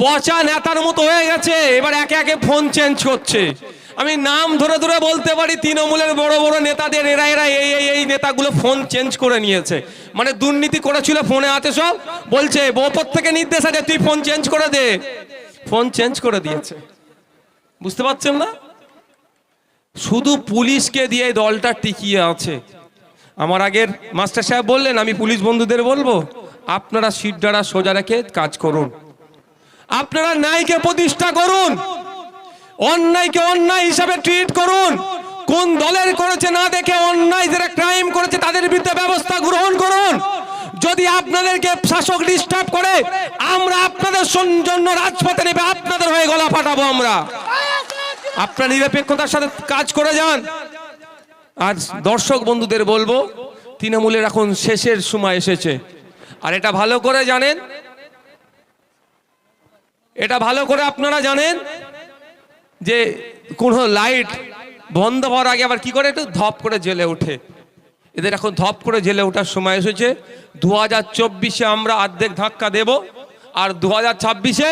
পচা নেতার মতো হয়ে গেছে, এবার একে একে ফোন চেঞ্জ করছে। আমি নাম ধরে ধরে বলতে পারি, তৃণমূলের বড় বড় নেতাদের, এরা এরা এই এই এই নেতাগুলো ফোন চেঞ্জ করে নিয়েছে। মানে দুর্নীতি করেছিল ফোনে আছে সব, বলছে ওপর থেকে নির্দেশ আছে, তুই ফোন চেঞ্জ করে দে। ফোন চেঞ্জ করে দিয়েছে। বুঝতে পারছেন না? শুধু পুলিশকে দিয়ে দলটা টিকিয়ে আছে। আমার আগের মাস্টার সাহেব বললেন, আমি পুলিশ বন্ধুদের বলব, আপনারা সিট দ্বারা সোজা রেখে কাজ করুন। আপনারা ন্যায়কে প্রতিষ্ঠা করুন। অন্যায়কে অন্যায় হিসাবে ট্রিট করুন। কোন দলের করেছে না দেখে অন্যায় যারা ক্রাইম করেছে তাদের বিরুদ্ধে ব্যবস্থা গ্রহণ করুন। যদি আপনাদেরকে শাসক ডিস্টার্ব করে, আমরা আপনাদের জন্য রাজপথে নেবে আপনাদের হয়ে গলা ফাটাবো আমরা। আপনার নিরপেক্ষতার সাথে কাজ করে যান। আর দর্শক বন্ধুদের বলব, তৃণমূলের এখন শেষের সময় এসেছে। আর এটা ভালো করে জানেন এটা ভালো করে আপনারা জানেন যে কোনো লাইট বন্ধ হওয়ার আগে আবার কি করে একটু ধপ করে জেলে ওঠে। এদের এখন ধপ করে জেলে ওঠার সময় এসেছে। দু হাজার চব্বিশে আমরা অর্ধেক ধাক্কা দেব আর দু হাজার ছাব্বিশে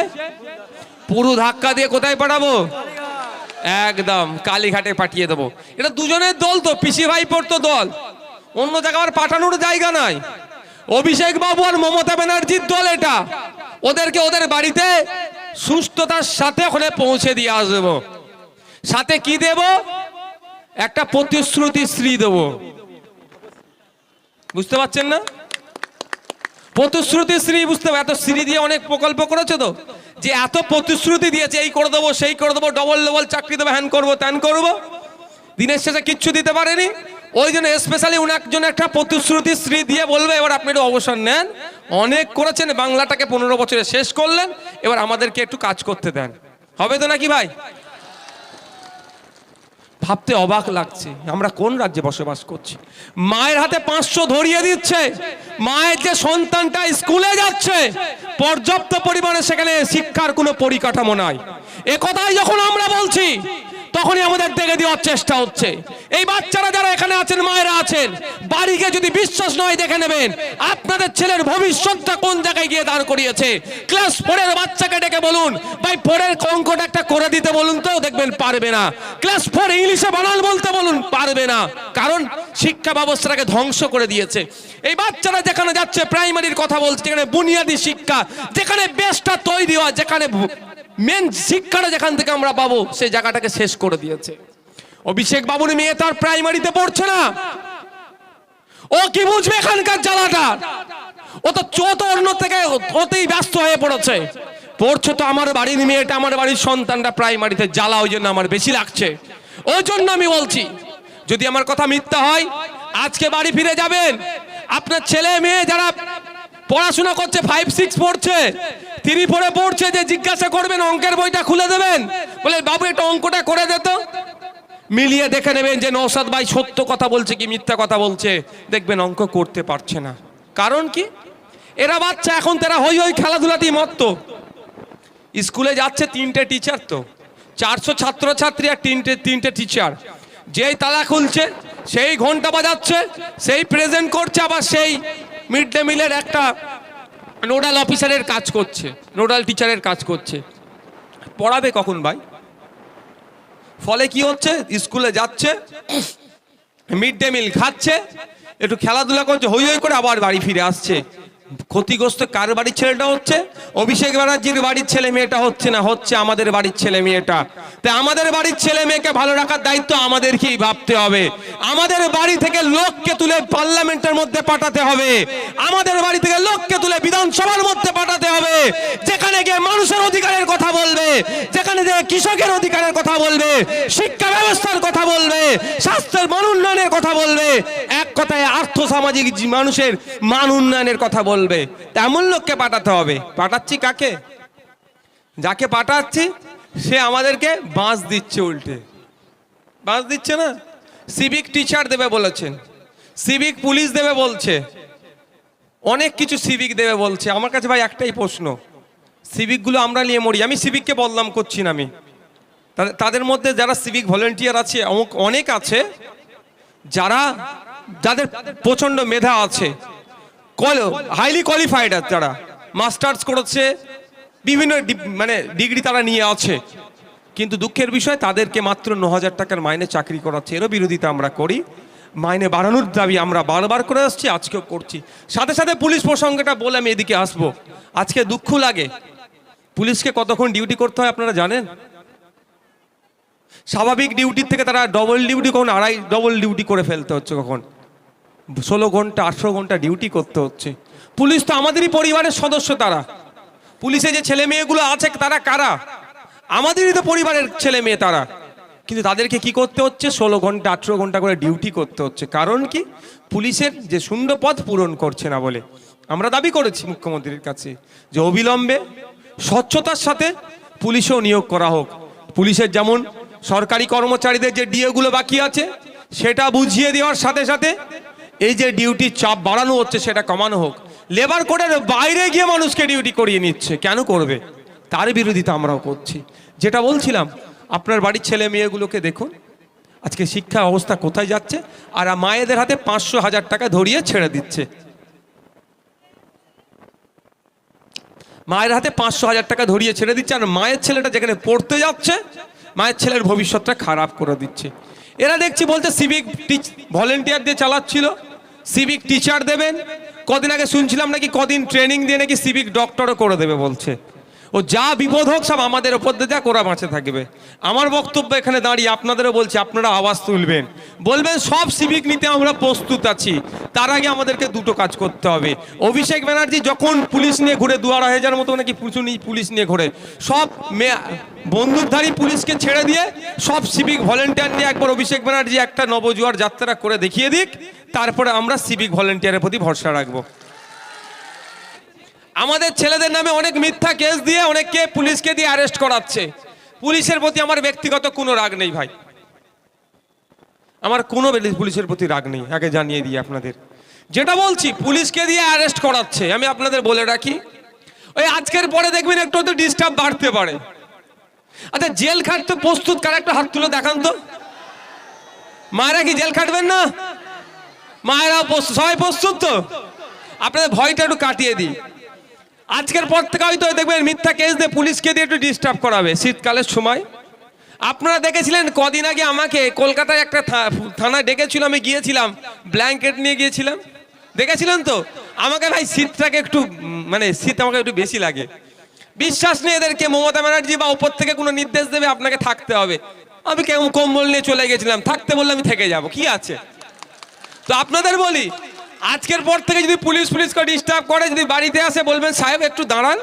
পুরো ধাক্কা দিয়ে কোথায় পাঠাবো? একদম কালীঘাটে পাঠিয়ে দেবো। এটা দুজনের দল তো, পিসি ভাই পড়তো দল। অন্য জায়গায় আর পাঠানোর জায়গা নাই। অভিষেক বাবু আর মমতা ব্যানার্জির দল এটা। ওদেরকে ওদের বাড়িতে সুস্থতার সাথে ওখানে পৌঁছে দিয়ে আসব। সাথে কি দেব? একটা প্রতিশ্রুতি শ্রী দেব। বুঝতে পারছেন না? প্রতিশ্রুতি শ্রী বুঝতে পারে এত শ্রী দিয়ে অনেক প্রকল্প করেছে তো? যে এত প্রতিশ্রুতি দিয়েছে, এই করে দেবো, সেই করে দেবো ডবল ডবল চাকরি দেবো হ্যান করব ত্যান করব। দিনের শেষে কিচ্ছু দিতে পারেনি। ওই জন্য স্পেশালি উনার জন্য একটা প্রতিশ্রুতি শ্রী দিয়ে বলবে, এবার আপনি একটু অবসর নেন। অনেক করেছেন, বাংলাটাকে পনেরো বছরে শেষ করলেন, এবার আমাদেরকে একটু কাজ করতে দেন। হবে তো নাকি ভাই? ভাবতে অবাক লাগছে, আমরা কোন রাজ্যে বসবাস করছি? মায়ের হাতে পাঁচশো ধরিয়ে দিচ্ছে, মায়ের যে সন্তানটা স্কুলে যাচ্ছে, পর্যাপ্ত পরিমাণে সেখানে শিক্ষার কোনো পরিকাঠামো নাই। এ কথাই যখন আমরা বলছি তখনই আমাদের দেখে দেওয়ার চেষ্টা হচ্ছে। এই বাচ্চারা যারা এখানে আছেন, মায়েরা আছেন, বাড়িকে যদি বিশ্বাস নয়, দেখে নেবেন, আপনাদের ছেলের ভবিষ্যৎটা কোন জায়গায় গিয়ে দাঁড় করিয়েছে। ক্লাস ফোরের বাচ্চাকে ডেকে বলুন, ভাই, ফোরের অঙ্কটা একটা করে দিতে বলুন তো, দেখবেন পারবে না। ক্লাস ফোর ইংলিশে বানাল বলতে বলুন, পারবে না। কারণ শিক্ষা ব্যবস্থাটাকে ধ্বংস করে দিয়েছে। এই বাচ্চারা যেখানে যাচ্ছে, প্রাইমারির কথা বলছে, যেখানে বুনিয়াদী শিক্ষা, যেখানে বেসটা তৈরি হয়, যেখানে মেন শিক্ষাটা যেখান থেকে আমরা পাবো সেই জায়গাটাকে শেষ করে দিয়েছে। অভিষেক বাবুর মেয়ে তার প্রাইমারিতে পড়ছে না। ও কি বুঝবে এখানকার জ্বালাটা? ও তো চোত অন্য থেকে ওতেই ব্যস্ত হয়ে পড়েছে। পড়ছে তো আমার বাড়ির মেয়েটা, আমার বাড়ির সন্তানটা প্রাইমারিতে জ্বালা, ওই জন্য আমার বেশি লাগছে। ওই জন্য আমি বলছি, যদি আমার কথা মিথ্যা হয়, আজকে বাড়ি ফিরে যাবেন। আপনার ছেলে মেয়ে যারা পড়াশোনা করছে ফাইভ সিক্স পড়ছে। তিনি পড়ে পড়ছে, যে জিজ্ঞাসা করবেন, অঙ্কের বইটা খুলে দেবেন। বলে, বাবু এটা অঙ্কটা করে দে মিলিয়ে দেখে নেবেন যে নৌসাদ ভাই সত্য কথা বলছে কি মিথ্যা কথা বলছে। দেখবেন অঙ্ক করতে পারছে না। কারণ কি? এরা বাচ্চা, এখন তারা হই হই খেলাধুলাতেই মত্ত। স্কুলে যাচ্ছে তিনটে টিচার তো। চারশো ছাত্রছাত্রী আর তিনটে তিনটে টিচার যেই তালা খুলছে, সেই ঘণ্টা বাজাচ্ছে, সেই প্রেজেন্ট করছে, আবার সেই মিড ডে মিলের একটা নোডাল অফিসারের কাজ করছে, নোডাল টিচারের কাজ করছে। পড়াবে কখন ভাই? ফলে কি হচ্ছে? স্কুলে যাচ্ছে, মিড ডে মিল খাচ্ছে, একটু খেলাধুলা করছে, হই হই করে আবার বাড়ি ফিরে আসছে। ক্ষতিগ্রস্ত কার বাড়ির ছেলেটা হচ্ছে? অভিষেক ব্যানার্জির বাড়ির ছেলে মেয়েটা হচ্ছে না, হচ্ছে আমাদের বাড়ির ছেলে মেয়েটা। তাই আমাদের বাড়ির ছেলে মেয়েকে ভালো রাখার দায়িত্ব আমাদেরকেই ভাবতে হবে। আমাদের বাড়ি থেকে লোককে তুলে পার্লামেন্টের মধ্যে পাঠাতে হবে। আমাদের বাড়ি থেকে লোককে তুলে বিধানসভার মধ্যে পাঠাতে হবে। যেখানে গিয়ে মানুষের অধিকারের কথা বলবে, যেখানে গিয়ে কৃষকের অধিকারের কথা বলবে, শিক্ষা ব্যবস্থার কথা বলবে, স্বাস্থ্যের মান উন্নয়নের কথা বলবে কথায় আর্থ সামাজিক মানুষের মান উন্নয়নের কথা বলবে। তেমন লোককে পাঠাতে হবে। পাঠাচ্ছি কাকে? যাকে পাঠাচ্ছি, সে আমাদেরকে বাঁশ দিচ্ছে উল্টে। বাঁশ দিচ্ছে না? সিভিক টিচার দেবে বলেছেন। সিভিক পুলিশ দেবে বলছে। অনেক কিছু সিভিক দেবে বলছে। আমার কাছে ভাই একটাই প্রশ্ন। সিভিকগুলো আমরা নিয়ে মরি। আমি সিভিককে বদনাম করছি না আমি। তাদের- মধ্যে যারা সিভিক ভলেন্টিয়ার আছে অনেক আছে, যারা যাদের প্রচণ্ড মেধা আছে। হাইলি কোয়ালিফাইড যারা। মাস্টার্স করেছে, বিভিন্ন মানে ডিগ্রি তারা নিয়ে আছে। কিন্তু দুঃখের বিষয়, তাদেরকে মাত্র ন হাজার টাকার মাইনে চাকরি করাচ্ছে। এরও বিরোধিতা আমরা করি। মাইনে বাড়ানোর দাবি আমরা বারবার করে আসছি, আজকেও করছি। সাথে সাথে পুলিশ প্রসঙ্গটা বলে আমি এদিকে আসব। আজকে দুঃখ লাগে। পুলিশকে কতক্ষণ ডিউটি করতে হয় আপনারা জানেন? স্বাভাবিক ডিউটির থেকে তারা ডবল ডিউটি কখন, আড়াই ডবল ডিউটি করে ফেলতে হচ্ছে কখন? ষোলো ঘণ্টা, আঠেরো ঘণ্টা ডিউটি করতে হচ্ছে। পুলিশ তো আমাদেরই পরিবারের সদস্য তারা। পুলিশে যে ছেলে মেয়েগুলো আছে, তারা কারা? আমাদেরই তো পরিবারের ছেলে মেয়ে তারা। কিন্তু তাদেরকে কি করতে হচ্ছে? ষোলো ঘণ্টা, আঠেরো ঘণ্টা করে ডিউটি করতে হচ্ছে। কারণ কি? পুলিশের যে শূন্য পথ পূরণ করছে না বলে। আমরা দাবি করেছি মুখ্যমন্ত্রীর কাছে যে অবিলম্বে স্বচ্ছতার সাথে পুলিশেও নিয়োগ করা হোক। পুলিশের যেমন সরকারি কর্মচারীদের যে ডিএগুলো বাকি আছে, সেটা বুঝিয়ে দেওয়ার সাথে সাথে এই যে ডিউটির চাপ বাড়ানো হচ্ছে, সেটা কমানো হোক। লেবার কোডের বাইরে গিয়ে মানুষকে ডিউটি করিয়ে নিচ্ছে। কেন করবে? তার বিরোধিতা আমরাও করছি। যেটা বলছিলাম, আপনার বাড়ির ছেলে মেয়েগুলোকে দেখুন। আজকে শিক্ষা অবস্থা কোথায় যাচ্ছে? আর মায়েদের হাতে পাঁচশো হাজার টাকা ধরিয়ে ছেড়ে দিচ্ছে। মায়ের হাতে পাঁচশো হাজার টাকা ধরিয়ে ছেড়ে দিচ্ছে, আর মায়ের ছেলেটা যেখানে পড়তে যাচ্ছে, মায়ের ছেলের ভবিষ্যৎটা খারাপ করে দিচ্ছে। এরা দেখছি বলতে সিভিক টিচ ভলেন্টিয়ার দিয়ে চালাচ্ছিল। সিভিক টিচার দেবেন। কদিন আগে শুনছিলাম নাকি কদিন ট্রেনিং দিয়ে নাকি সিভিক ডক্টরও করে দেবে বলছে। ও যা বিপদ হোক সব আমাদের ওপর দিয়ে যা করা বাঁচে থাকবে। আমার বক্তব্য এখানে দাঁড়িয়ে আপনাদেরও বলছি, আপনারা আওয়াজ তুলবেন। বলবেন, সব সিভিক নিতে আমরা প্রস্তুত আছি। তার আগে আমাদেরকে দুটো কাজ করতে হবে। অভিষেক ব্যানার্জি যখন পুলিশ নিয়ে ঘুরে দু আড়াই হাজার মতো নাকি প্রচুর পুলিশ নিয়ে ঘুরে। সব বন্দুকধারী পুলিশকে ছেড়ে দিয়ে সব সিভিক ভলেন্টিয়ার নিয়ে একবার অভিষেক ব্যানার্জি একটা নবজুয়ার যাত্রা করে দেখিয়ে দিক। তারপরে আমরা সিভিক ভলেন্টিয়ারের প্রতি ভরসা রাখব। আমাদের ছেলেদের নামে অনেক মিথ্যা কেস দিয়ে অনেককে পুলিশকে দিয়ে অ্যারেস্ট করাচ্ছে। পুলিশের প্রতি আমার ব্যক্তিগত কোনো রাগ নেই ভাই। আমার কোনো পুলিশের প্রতি রাগ নেই, আগে জানিয়ে দিই আপনাদের। যেটা বলছি, পুলিশকে দিয়ে অ্যারেস্ট করাচ্ছে, আমি আপনাদের বলে রাখি। ওই আজকের পরে দেখবেন একটু হয়তো ডিস্টার্ব বাড়তে পারে। আচ্ছা জেল খাটতে প্রস্তুত কার একটা হাত তুলে দেখান তো। মায়েরা কি জেল খাটবেন না? প্রস্তুত সবাই প্রস্তুত তো? আপনাদের ভয়টা একটু কাটিয়ে দিই। আজকের পর থেকে হয়তো দেখবেন মিথ্যা কেস দিয়ে পুলিশকে দিয়ে একটু ডিস্টার্ব করাবে শীতকালের সময়। আপনারা দেখেছিলেন কদিন আগে আমাকে কলকাতায় একটা থানায় ডেকেছিল, আমি গিয়েছিলাম ব্ল্যাঙ্কেট নিয়ে গিয়েছিলাম। দেখেছিলেন তো? আমাকে ভাই শীতটাকে একটু মানে শীত আমাকে একটু বেশি লাগে। বিশ্বাস নেই এদেরকে, মমতা ব্যানার্জি বা উপর থেকে কোনো নির্দেশ দেবে, আপনাকে থাকতে হবে। আমি কেমন কম্বল নিয়ে চলে গেছিলাম, থাকতে বললে আমি থেকে যাব, কি আছে? তো আপনাদের বলি, আজকের পর থেকে যদি পুলিশ পুলিশকে ডিস্টার্ব করে, যদি বাড়িতে আসে, বলবেন, সাহেব, একটু দাঁড়ান,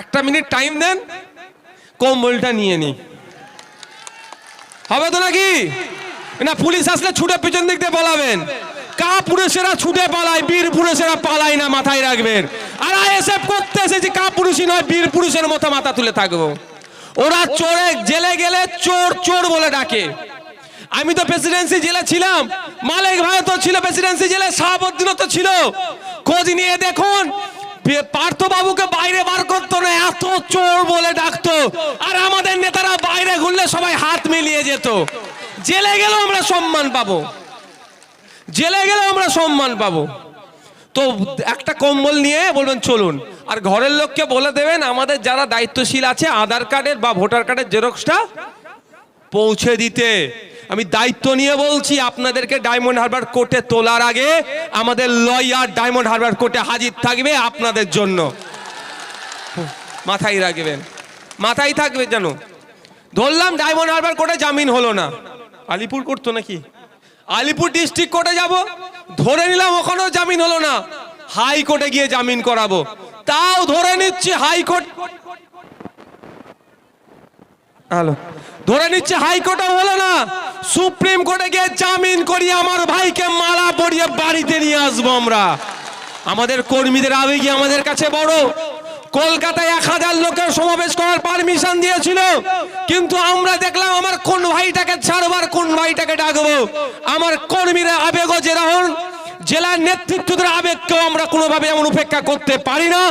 একটা মিনিট টাইম দেন, কম্বলটা নিয়ে নি হবে তো নাকি? না, পুলিশ আসলে ছুটে পিছন দিক দিয়ে পালাবেন। কা পুরুষেরা ছুটে পালায়, বীর পুরুষেরা পালায় না, মাথায় রাখবেন। আর আইএসএফ করতে এসেছি, কা পুরুষই নয়, বীর পুরুষের মতো মাথা তুলে থাকব। ওরা চোরে, জেলে গেলে চোর চোর বলে ডাকে। আমি তো প্রেসিডেন্সি জেলে ছিলাম। মালিক ভাই তো ছিল প্রেসিডেন্সি জেলে, শাহাবুদ্দিনও তো ছিল। খোঁজ নিয়ে দেখুন পার্থবাবুকে বাইরে বার করতো না, এত চোর বলে ডাকতো। আর আমাদের নেতারা বাইরে ঘুরলে সবাই হাত মিলিয়ে যেত। জেলে গেলেও আমরা সম্মান পাবো। জেলে গেলেও আমরা সম্মান পাবো। তো একটা কম্বল নিয়ে বলবেন, চলুন। আর ঘরের লোককে বলে দেবেন, আমাদের যারা দায়িত্বশীল আছে, আধার কার্ডের বা ভোটার কার্ডের জেরক্সটা পৌঁছে দিতে। আমি দায়িত্ব নিয়ে বলছি, আপনাদেরকে ডায়মন্ড হারবার কোর্টে তোলার আগে আমাদের লয়ার ডায়মন্ড হারবার কোর্টে হাজির থাকবে আপনাদের জন্য। মাথায় রাখবেন, মাথায় থাকবে জানো ধরলাম ডায়মন্ড হারবার কোর্টে জামিন হলো না। আলিপুর করতো নাকি? আলিপুর ডিস্ট্রিক্ট কোর্টে যাব, ধরে নিলাম ওখানেও জামিন হলো না। হাইকোর্টে গিয়ে জামিন করাবো। তাও ধরে নিচ্ছি হাইকোর্ট হ্যালো। ধরে নিচ্ছে হাইকোর্টে হলো না। সুপ্রিম কোর্টে গিয়ে জামিন করিয়ে আমার ভাইকে মালা পরিয়ে বাড়িতে নিয়ে আসব আমরা। আমাদের কর্মীদের আবেগই আমাদের কাছে বড়। কলকাতায় এক হাজার লোকের সমাবেশ করার পারমিশন দিয়েছিল। কিন্তু আমরা দেখলাম আমার কোন ভাইটাকে ছাড়বার কোন ভাইটাকে ডাকবো। আমার কর্মীরা আবেগও যেরকম জেলার নেতৃত্বদের আবেগকেও আমরা কোনোভাবে এমন উপেক্ষা করতে পারি না।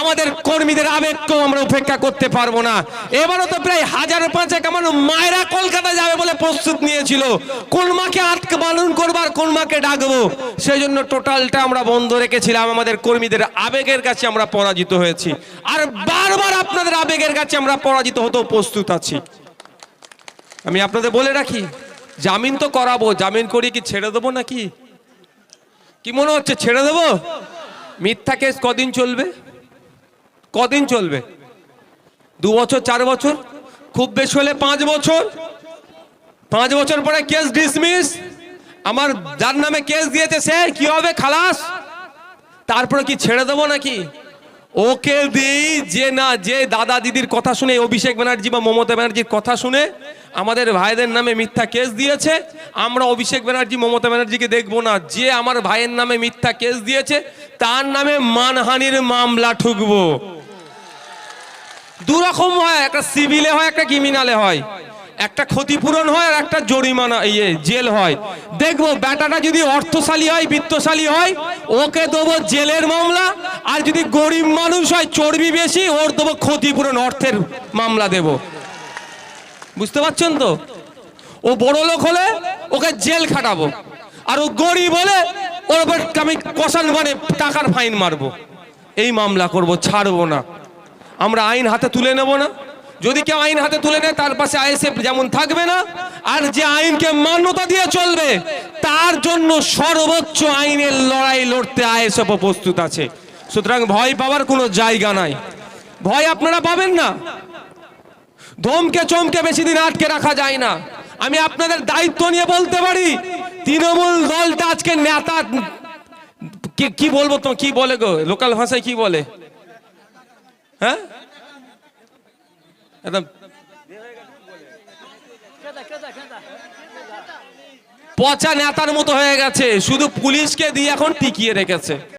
আমাদের কর্মীদের আবেগকেও আমরা উপেক্ষা করতে পারব না। এবারও তো প্রায় হাজার পাঁচেক আমার মায়েরা কলকাতা যাবে বলে প্রস্তুত নিয়েছিল। কোন মাকে আটকে পালন করবার কোন মাকে ডাকবো? সেই জন্য টোটালটা আমরা বন্ধ রেখেছিলাম। আমাদের কর্মীদের আবেগের কাছে আমরা পরাজিত হয়েছি। আর বারবার আপনাদের আবেগের কাছে আমরা পরাজিত হতেও প্রস্তুত আছি। আমি আপনাদের বলে রাখি, জামিন তো করাবো। জামিন করিয়ে কি ছেড়ে দেবো নাকি? কি মনে হচ্ছে, ছেড়ে দেব? মিথ্যা কেস কদিন চলবে? কদিন চলবে? দু বছর, চার বছর? খুব বেশি হলে পাঁচ বছর? পাঁচ বছর পরে কেস ডিসমিস আমার যার নামে কেস দিয়েছে সে, কি হবে, খালাস? তারপরে কি ছেড়ে দেবো নাকি? ওকে দিই, যে না, যে দাদা দিদির কথা শুনে, অভিষেক ব্যানার্জি বা মমতা ব্যানার্জির কথা শুনে আমাদের ভাইদের নামে মিথ্যা কেস দিয়েছে। আমরা অভিষেক ব্যানার্জি, মমতা ব্যানার্জিকে দেখব না। যে আমার ভাইয়ের নামে মিথ্যা কেস দিয়েছে, তার নামে মানহানির মামলা ঠুকবো। দু রকম হয়, একটা সিভিলে হয়, একটা ক্রিমিনালে হয়। একটা ক্ষতিপূরণ হয় আর একটা জরিমানা ইয়ে জেল হয়। দেখব ব্যাটাটা যদি অর্থশালী হয়, বৃত্তশালী হয়, ওকে দেবো জেলের মামলা, আর যদি গরিব মানুষ হয়, চর্বি বেশি, ওর দেবো ক্ষতিপূরণ, অর্থের মামলা দেব। বুঝতে পারছেন তো? ও বড় লোক হলে ওকে জেল খাটাবো, আর ও গরিব হলে ওর ওপর আমি কষান মানে টাকার ফাইন মারবো। এই মামলা করব, ছাড়বো না। আমরা আইন হাতে তুলে নেব না। যদি কেউ আইন হাতে তুলে নেয়, তার পাশে আইএসএফ যেমন থাকবে না, আর যে আইনকে মান্যতা দিয়ে চলবে, তার জন্য সর্বোচ্চ আইনের লড়াই লড়তে আইএসএফ প্রস্তুত আছে। সুতরাং ভয় পাওয়ার কোনো জায়গা নাই। ভয় আপনারা পাবেন না। ধমকে চমকে বেশি দিন আটকে রাখা যায় না। আমি আপনাদের দায়িত্ব নিয়ে বলতে পারি, তৃণমূল দলটা আজকে নেতা, কি- কি বলব তো, কি বলে গো? লোকাল ভাষায় কি বলে? হ্যাঁ? পচা নেতার মতো হয়ে গেছে শুধু পুলিশকে দিয়ে এখন টিকিয়ে রেখেছে।